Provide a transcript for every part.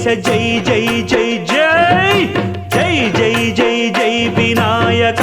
గణేశ జై జై జై జై. జై జై జై జై వినాయక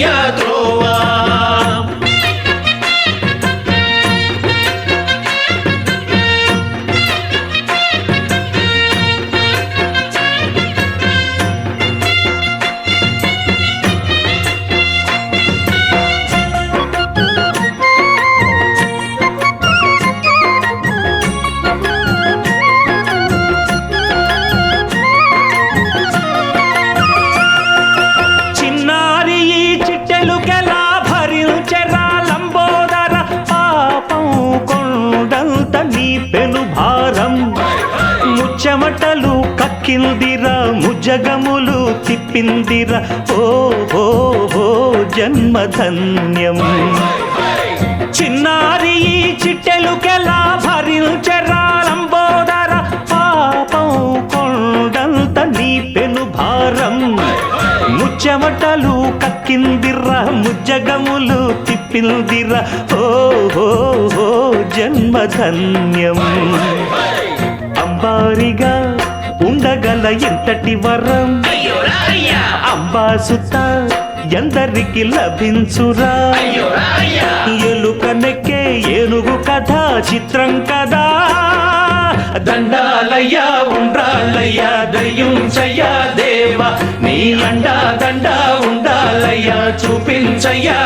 યાત્રો కక్కిందిరా ముజగములు తిప్పిందిరా. ఓ హో హో జన్మధన్యం. చిన్నారి ఈ చిట్టెలుకెలా భరించెరా లంబోదర? పాపం కొండంత నీ పెను భారం. ముచ్చమటలు కక్కిందిర్రా ముజ్జగములు తిప్పిందిరా. ఓ హో హో జన్మధన్యం. అంబారిగా ఉండగల ఎంతటి వరం? అంబాసుత ఎందరికి లభించురా? ఎలుక నెక్కే ఏనుగు కథ చిత్రం కదా? దండాలయ్యా ఉండ్రాలయ్యా దయ్యం చెయ్యా దేవా నీ అండా దండ ఉండాలయ్యా చూపించయ్యా